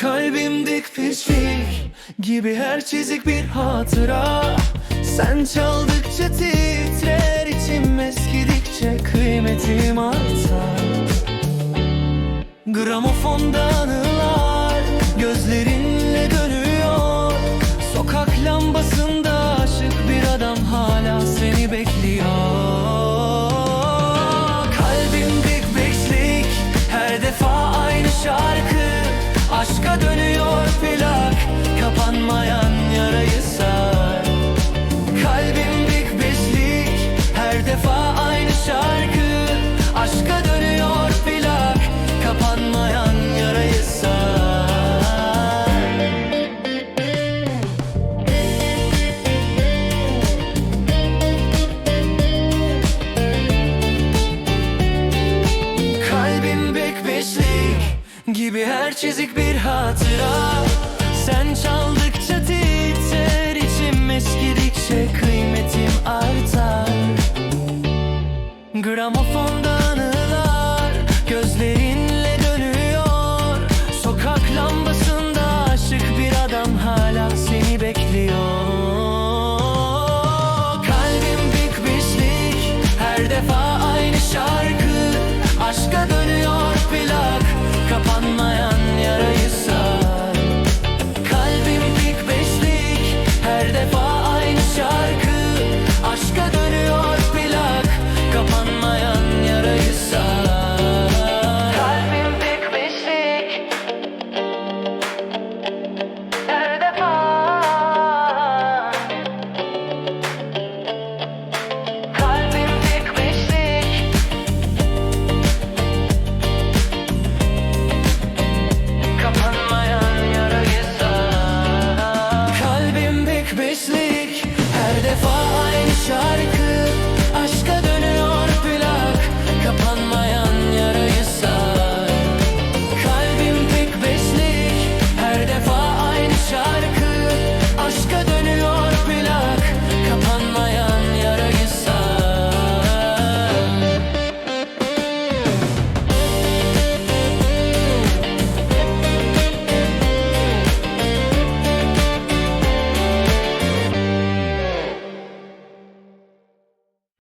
Kalbim dik pişik gibi her çizik bir hatıra. Sen çaldıkça titrer içim eskidikçe kıymetim artar. Gramofondanım gibi her çizik bir hatıra. Sen çaldıkça titrer içim eskidikçe kıymetim artar. Gramofonda Nefeslik her defa aynı şarkı